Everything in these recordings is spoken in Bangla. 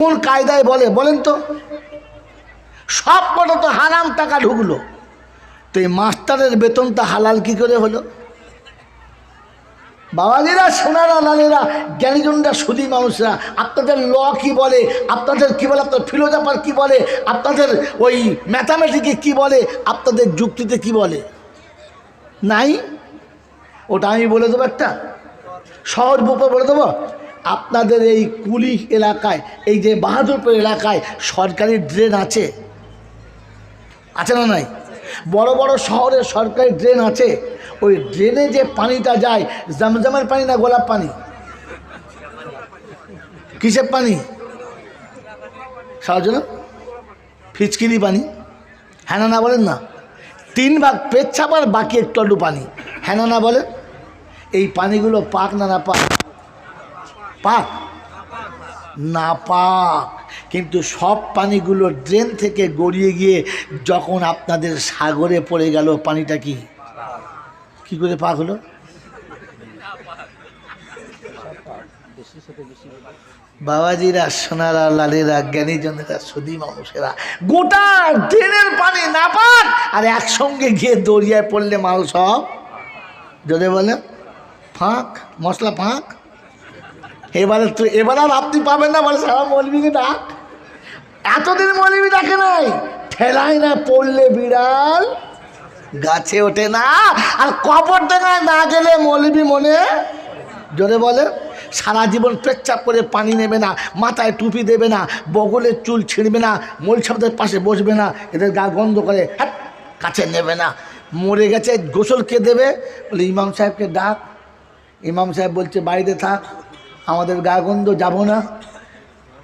কোন কায়দায় বলে? বলেন তো। সব কটা তো হারাম টাকা ঢুকলো। তো এই মাস্টারের বেতনটা হালাল কি করে হলো? বাবাজিরা সোনারা লালেরা জ্ঞানীজনরা, সুদী মানুষরা, আপনাদের ল কি বলে? আপনাদের কি বলে? আপনার ফিলোজাফার কি বলে? আপনাদের ওই ম্যাথামেটিকে কি বলে? আপনাদের যুক্তিতে কি বলে? নাই? ওটা আমি বলে দেবো একটা। শহর বুপে বলে দেবো? আপনাদের এই কুলি এলাকায়, এই যে বাহাদুরপুর এলাকায় সরকারি ড্রেন আছে? আছে না নাই? বড় বড় শহরে সরকারি ড্রেন আছে। ওই ড্রেনে যে পানিটা যায়, জমজমের পানি না গোলাপ পানি? কিসের পানি? সাহায্য ফিচকিরি পানি? হ্যাঁ না বলেন না। তিন ভাগ পেচ্ছাপ আর বাকি একটু পানি। হ্যাঁ না না বলেন? এই পানিগুলো পাক না না পাক? পাক না পাক কিন্তু সব পানিগুলো ড্রেন থেকে গড়িয়ে গিয়ে যখন আপনাদের সাগরে পড়ে গেল, পানিটা কি? কি করে পাক হলো? বাবাজিরা, সোনারা, লালেরা জ্ঞানীজনেরা সুদী মানুষেরা, গোটা ড্রেনের পানি না পাক আর একসঙ্গে গিয়ে দরিয়ায় পড়লে মাল সব যদি বলে ফাঁক, মশলা ফাঁক। এবারে তো এবার আর আপনি পাবেন না, বলে সারা মৌলবিকে ডাক। এতদিন মৌলবি ডাকে নাই। ঠেলায় না পড়লে বিড়াল, গাছে ওঠে না। আর কবর দেখায় না গেলে মৌলবি মনে, জোরে বলে, সারা জীবন পেচ্ছাপ করে পানি নেবে না, মাথায় টুপি দেবে না, বগলের চুল ছিঁড়বে না মৌলসাবদের পাশে বসবে না, এদের গা গন্ধ করে হ্যাঁ কাছে নেবে না। মরে গেছে, গোসল কে দেবে? বলে ইমাম সাহেবকে ডাক। ইমাম সাহেব বলছে, বাড়িতে থাক। আমাদের গা গন্ধ যাব না।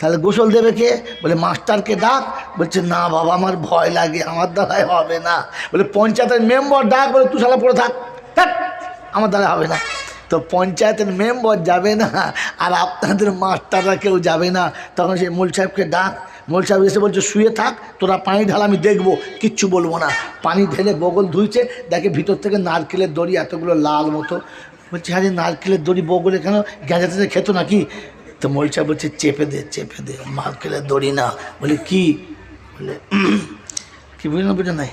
তাহলে গোসল দেবে কে? বলে মাস্টারকে ডাক। বলছে না বাবা আমার ভয় লাগে আমার দ্বারাই হবে না। বলে পঞ্চায়েতের মেম্বার ডাক। বলে তুই সালা পড়ে থাক, আমার দ্বারা হবে না। তো পঞ্চায়েতের মেম্বার যাবে না আর আপনাদের মাস্টাররা কেউ যাবে না। তখন সেই মূল সাহেবকে ডাক। মূল সাহেব এসে বলছে শুয়ে থাক তোরা পানি ঢাল আমি দেখব কিচ্ছু বলব না। পানি ঢেলে বগল ধুইছে দেখে ভিতর থেকে নারকেলের দড়ি এতগুলো লাল মতো। বলছে হ্যাঁ নারকেলের দড়ি বগলে কেন গ্যাঁজাতে খেতো নাকি? তো মলচা বলছে, চেপে দে চেপে দে, নারকেলের দড়ি না। বলে, কি? বলে। কি বুঝলেন বুঝে নাই।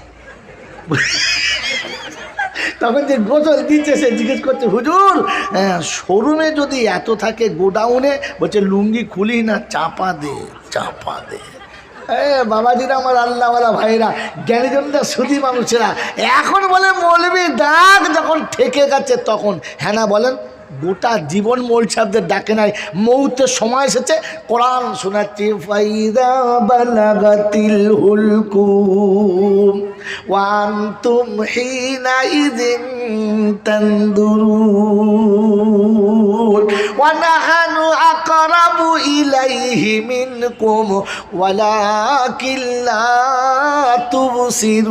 তখন যে গোসল দিচ্ছে, সে জিজ্ঞেস করছে, হুজুর হ্যাঁ শোরুমে যদি এত থাকে গোডাউনে? বলছে, লুঙ্গি খুলি না, চাপা দে চাপা দে। এ বাবাজিরা আমার আল্লাহওয়ালা ভাইরা জ্ঞানীজনরা সুদী মানুষেরা, এখন বলে মৌলবী ডাক যখন ঠেকে গেছে তখন হ্যাঁ না বলেন? গোটা জীবন মোল সাহেবদের ডাকে নাই মৌতের সময় এসেছে, কোরআন শোনাচ্ছি, ফাইদা বালাগাতিল ওয়ান তুম تشركون ونحن أقرب إليه منكم ولكن لا تبصرون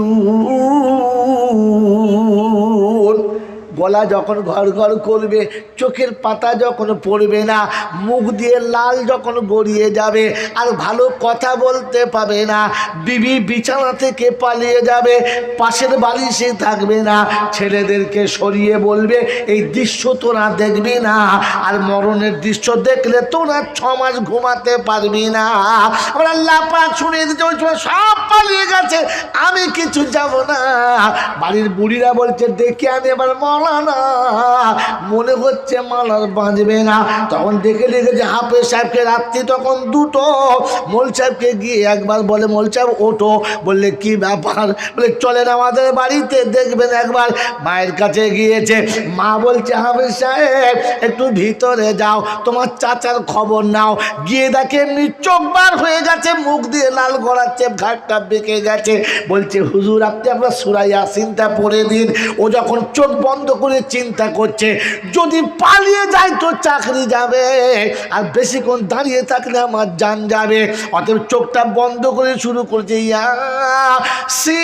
গলা যখন ঘর ঘর করবে, চোখের পাতা যখন পড়বে না, মুখ দিয়ে লাল যখন গড়িয়ে যাবে, আর ভালো কথা বলতে পাবে না, বিবি বিছানা থেকে পালিয়ে যাবে, পাশের বাড়ি সে থাকবে না, ছেলেদেরকে সরিয়ে বলবে, এই দৃশ্য তোরা দেখবি না, আর মরণের দৃশ্য দেখলে তোরা ছ মাস ঘুমাতে পারবি না। আমার আল্লাহ পাক শুনিয়ে দিতে সব পালিয়ে গেছে, আমি কিছু যাব না। বাড়ির বুড়িরা বলছে, দেখে আমি এবার মলানা মনে হচ্ছে মালার বাঁচবে না। তখন দেখে লিখেছে হাফেজ সাহেবকে রাত্রি তখন দুটো মোল সাহেবকে গিয়ে একবার বলে মোল সাহেব ওঠো। বললে, কি ব্যাপার? বলে, চলেন আমাদের বাড়িতে, দেখবেন একবার। মায়ের কাছে গিয়েছে। মা বলছে, হাফেজ সাহেব, একটু ভিতরে যাও, তোমার চাচার খবর নাও। গিয়ে দেখে এমনি চোখ বার হয়ে গেছে, মুখ দিয়ে লাল গড়াচ্ছে ঘাটটা বেঁকে গেছে। বলছে, হুজুর, আপনি আপনার সুরাই আসিনটা পরে দিন। ও যখন চোখ বন্ধ করে চিন্তা করছে, যদি পালিয়ে যায় তো চাকরি যাবে, আর বেশিক্ষণ দাঁড়িয়ে থাকলে আমার জান যাবে। অতএব চোখটা বন্ধ করে শুরু করছে, ইয়া সি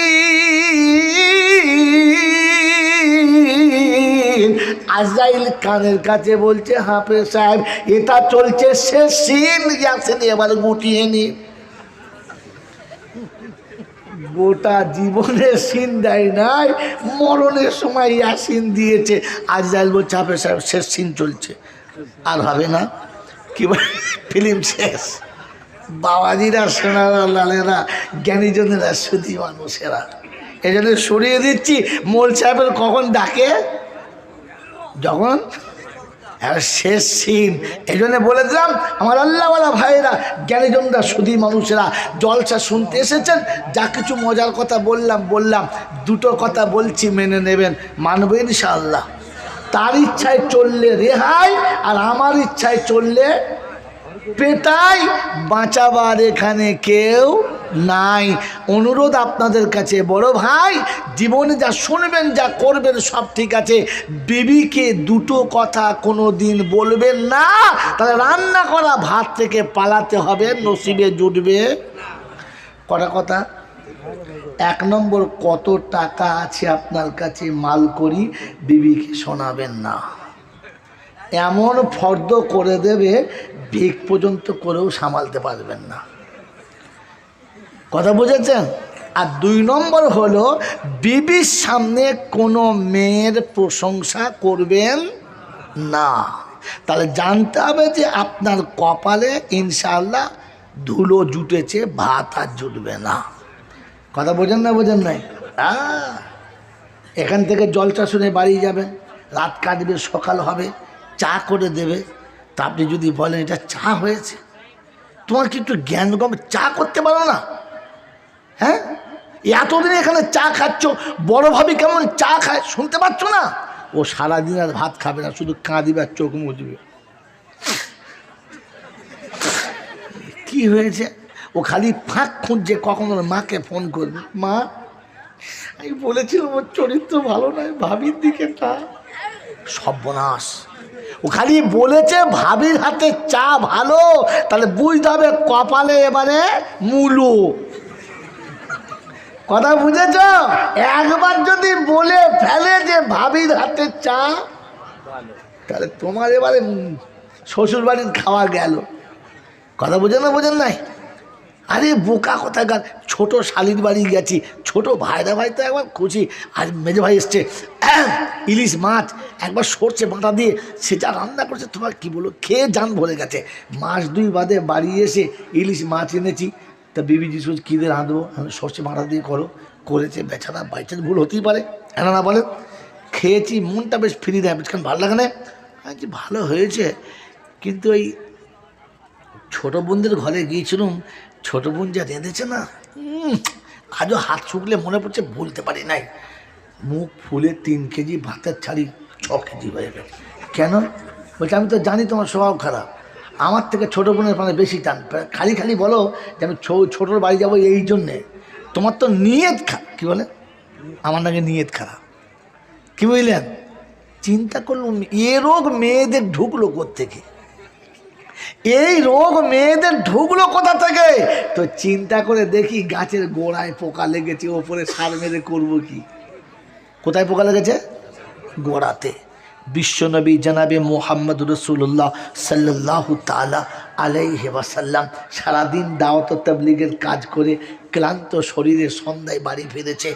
আজরাইল কানের কাছে বলছে হাফে সাহেব, এটা চলছে সে সিন, ইয়াসিন এবার গুটিয়ে নি গোটা জীবনের সিন দেয় নাই, মরণের সময় ইয়াসিন দিয়েছে। আজ বলছে হাফে সাহেব, শেষ সিন চলছে। আর হবে না। কি ফিল্ম শেষ। বাবাজিরা, সোনারা, লালেরা, জ্ঞানীজনেরা সুদী মানুষেরা। এই জন্য সরিয়ে দিচ্ছি। মোল সাহেবের কখন ডাকে? যখন আর শেষ সিন। এই জন্য বলে দিলাম, আমার আল্লাহওয়ালা ভাইয়েরা, জ্ঞানীজনরা সুদী মানুষেরা, জলসা শুনতে এসেছেন? যা কিছু মজার কথা বললাম বললাম, দুটো কথা বলছি, মেনে নেবেন। মানবে ইনশাআল্লাহ। তার ইচ্ছায় চললে রেহাই, আর আমার ইচ্ছায় চললে পেটাই। বাঁচাবার এখানে কেউ নাই। অনুরোধ আপনাদের কাছে, বড় ভাই, জীবনে যা শুনবেন, যা করবেন, সব ঠিক আছে। বিবিকে দুটো কথা কোনো দিন বলবেন না। তাহলে রান্না করা ভাত থেকে পালাতে হবে, নসিবে জুটবে। কটা কথা? এক নম্বর, কত টাকা আছে আপনার কাছে মাল করি, বিবিকে শোনাবেন না। এমন ফর্দ করে দেবে, ভিক পর্যন্ত করেও সামালতে পারবেন না। কথা বুঝেছেন? আর দুই নম্বর হলো, বিবির সামনে কোনো মেয়ের প্রশংসা করবেন না। তাহলে জানতে হবে যে আপনার কপালে ইনশাল্লাহ ধুলো জুটেছে, ভাত আর জুটবে না। কথা বোঝেন না, বোঝেন নাই? এখান থেকে জলটা শুনে বাড়ি যাবেন রাত কাটবে, সকাল হবে, চা করে দেবে। তা আপনি যদি বলেন, এটা চা হয়েছে? তোমার কি একটু জ্ঞান চা করতে পারো না? হ্যাঁ? এতদিন এখানে চা খাচ্ছ, বড় ভাবি কেমন চা খায়, শুনতে পাচ্ছ না? ও সারাদিন আর ভাত খাবে না, শুধু কাঁদিবে আর চোখ মুজবে কি হয়েছে? ও খালি ফাঁক খুঁজছে কখন ওর মাকে ফোন করবে। মা, আমি বলেছিলাম ওর চরিত্র ভালো নয়, ভাবির দিকে তা। সর্বনাশ। ও খালি বলেছে ভাবির হাতে চা ভালো, তাহলে বুঝতে হবে কপালে এবারে মূলো। কথা বুঝেছ? একবার যদি বলে ফেলে যে ভাবির হাতে চা, তাহলে তোমার এবারে শ্বশুর বাড়ির খাওয়া গেল। কথা বোঝেন না বোঝেন নাই? আরে বোকা কথা গান ছোট শালির বাড়ি গেছি, ছোট ভাইরা ভাই তো একবার খুশি। আর মেজে ভাই এসছে। ইলিশ মাছ, একবার সরছে বাঁটা দিয়ে সেটা রান্না করছে, তোমার কি বলো? খেয়ে যান ভরে গেছে। মাস দুই বাদে বাড়ি এসে ইলিশ মাছ এনেছি। তা বিবি যিশু কী দিয়ে রাঁধবো? আমি সরষে বাঁটা দিয়ে করো। করেছে বেচারা বাইচার ভুল হতেই পারে এনা না বলে। খেয়েছি মনটা বেশ ফিরিয়ে দেয় বেশখান ভালো লাগে না। বলছি, ভালো হয়েছে। কিন্তু ওই ছোটো বোনদের ঘরে গিয়েছিলাম ছোটো বোন যা রেঁধেছে না আজও হাত শুকলে মনে পড়ছে বলতে পারি নাই। মুখ ফুলে তিন কেজি ভাতের ছাড়ি ছ কেজি হয়ে গেল। কেন? বলছে আমি তো জানি তোমার স্বভাব খারাপ। আমার থেকে ছোটো বোনের মানে বেশি টান। খালি খালি বলো যে আমি ছোটোর বাড়ি যাব এই জন্যে। তোমার তো নিয়ত খা কী বলে? আমার নাকি নিয়ত খারাপ। কী বুঝলেন? চিন্তা করলুম এ রোগ মেয়েদের ঢুকলো থেকে এই রোগ মেয়েদের ঢুকলো কোথা থেকে? তো চিন্তা করে দেখি গাছের গোড়ায় পোকা লেগেছে, ওপরে সার মেরে করব কি? কোথায় পোকা লেগেছে? গোড়াতে। বিশ্বনবী জানাবে মোহাম্মদ রসুল্লাহ সাল্লাহ তালা আলাইহি ওয়াসাল্লাম সারাদিন দাওয়াত তাবলিগের কাজ করে ক্লান্ত শরীরে সন্ধ্যায় বাড়ি ফিরেছে।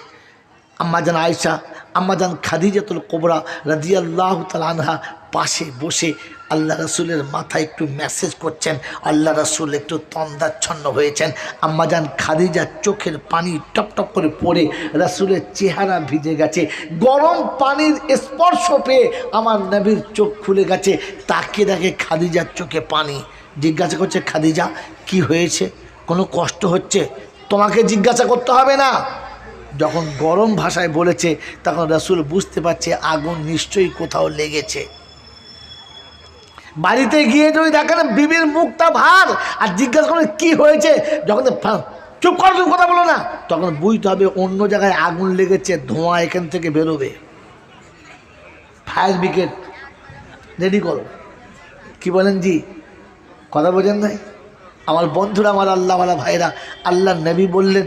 আম্মাজান আয়সা আম্মাজান খাদিজাতুল কোবরা রাজিয়াল্লাহ তালানহা পাশে বসে আল্লাহ রসুলের মাথায় একটু মেসেজ করছেন, আল্লাহ রসুল একটু তন্দাচ্ছন্ন হয়েছেন। আম্মাজান খাদিজার চোখের পানি টপ টপ করে পড়ে, রসুলের চেহারা ভিজে গেছে। গরম পানির স্পর্শ পেয়ে আমার নবীর চোখ খুলে গেছে। তাকে দেখে খাদিজার চোখে পানি। জিজ্ঞাসা করছে, খাদিজা, কি হয়েছে? কোনো কষ্ট হচ্ছে? তোমাকে জিজ্ঞাসা করতে হবে না। যখন গরম ভাষায় বলেছে, তখন রসুল বুঝতে পারছে আগুন নিশ্চয়ই কোথাও লেগেছে। বাড়িতে গিয়ে যদি দেখেন বিবির মুখটা ভার আর জিজ্ঞাসা করেন কি হয়েছে, যখন চুপ করো তুমি কথা বলো না। তখন বুঝতে হবে অন্য জায়গায় আগুন লেগেছে, ধোঁয়া এখান থেকে বেরোবে। ফায়ার ব্রিগেড রেডি করো। কি বলেন জি? কথা বোঝেন নাই? আমার বন্ধুরা, আমার আল্লাহওয়ালা ভাইরা, আল্লাহ নবী বললেন,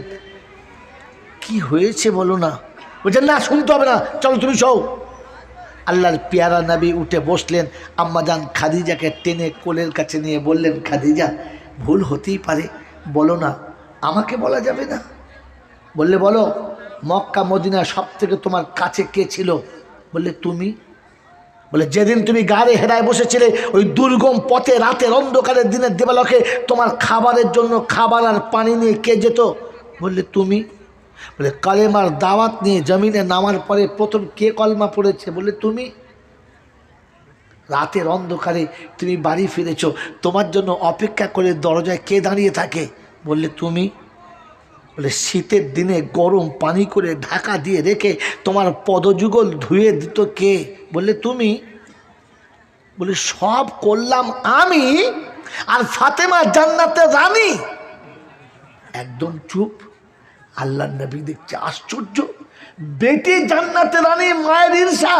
কি হয়েছে বলো না? বলছেন না, শুনতে হবে না। চলো, তুমি সৌ আল্লাহর পেয়ারা নবী উঠে বসলেন। আম্মাজান খাদিজাকে টেনে কোলের কাছে নিয়ে বললেন, খাদিজা, ভুল হতেই পারে, বলো না, আমাকে বলা যাবে না? বললে, বলো, মক্কা মদিনা সব থেকে তোমার কাছে কে ছিল? বললে, তুমি। বলে যেদিন তুমি গাড়ি হেরায় বসেছিলে, ওই দুর্গম পথে রাতের অন্ধকারের দিনের দেবালকে তোমার খাবারের জন্য খাবার আর পানি নিয়ে কে যেত? বললে, তুমি। বলে, কালেমার দাওয়াত নিয়ে জমিনে নামার পরে প্রথম কে কলমা পড়েছে? বলে তুমি। রাতের অন্ধকারে, তুমি বাড়ি ফিরেছ। তোমার জন্য অপেক্ষা করে দরজায় কে দাঁড়িয়ে থাকে? বললে, তুমি। বলে, শীতের দিনে গরম পানি করে ঢাকা দিয়ে রেখে তোমার পদযুগল ধুয়ে দিত কে? বললে, তুমি। বলে, সব করলাম আমি আর ফাতেমা জান্নাতে রানী। একদম চুপ। আল্লাহ নবী দেখছে আশ্চর্য। বেটি জান্নাতে রানী মায়ের ঈর্ষা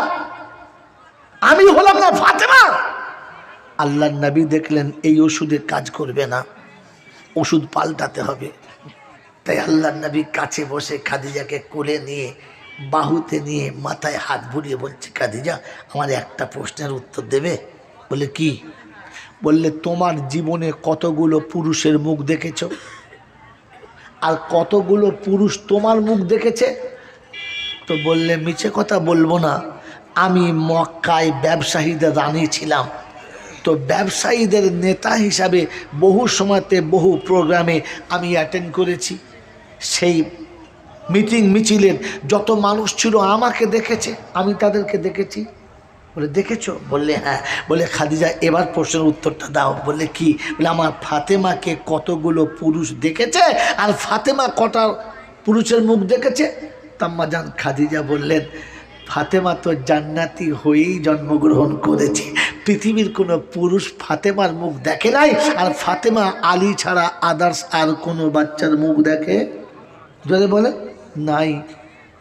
আমি হলাম না ফাতেমা। আল্লাহ নবী দেখলেন এই ওষুধে কাজ করবে না। ওষুধ পাল্টাতে হবে। তাই আল্লাহ নবী কাছে বসে খাদিজাকে কোলে নিয়ে, বাহুতে নিয়ে মাথায় হাত বুলিয়ে বলছে, খাদিজা, আমার একটা প্রশ্নের উত্তর দেবে? বলে, কি? বললে, তোমার জীবনে কতগুলো পুরুষের মুখ দেখেছ? আর কতগুলো পুরুষ তোমার মুখ দেখেছে? তো বললে, মিছে কথা বলব না। আমি মক্কায় ব্যবসায়ীদের রানী ছিলাম। তো ব্যবসায়ীদের নেতা হিসাবে বহু সময়তে বহু প্রোগ্রামে আমি অ্যাটেন্ড করেছি। সেই মিটিং মিছিলের যত মানুষ ছিল আমাকে দেখেছে, আমি তাদেরকে দেখেছি। বলে, দেখেছ? বললে হ্যাঁ। বলে, খাদিজা, এবার প্রশ্নের উত্তরটা দাও। বললে, কি? বলে, আমার ফাতেমাকে কতগুলো পুরুষ দেখেছে আর ফাতেমা কটা পুরুষের মুখ দেখেছে? তাম্মা তাম্মাজান খাদিজা বললেন, ফাতেমা তো জান্নাতি হয়েই জন্মগ্রহণ করেছে। পৃথিবীর কোনো পুরুষ ফাতেমার মুখ দেখে নাই আর ফাতেমা আলী ছাড়া আদার্স আর কোনো বাচ্চার মুখ দেখে? যদি বলে, নাই।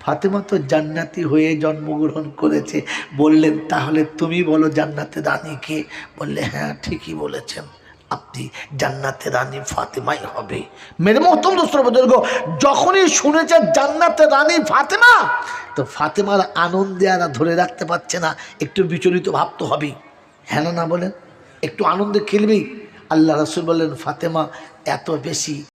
ফাতেমা তো জান্নাতি হয়ে জন্মগ্রহণ করেছে। বললেন, তাহলে তুমি বলো জান্নাতে রানী কে? বললে হ্যাঁ ঠিকই বলেছেন। আপনি জান্নাতে রানী ফাতেমাই হবে। মেরে মহতম বুজুর্গ, যখনই শুনেছে জান্নাতে রানী ফাতেমা, তো ফাতেমার আনন্দে আর ধরে রাখতে পারছে না। একটু বিচলিত ভাব তো হবেই। হ্যাঁ না বলেন, একটু আনন্দে খেলবেই আল্লাহ রসুল বললেন, ফাতেমা, এত বেশি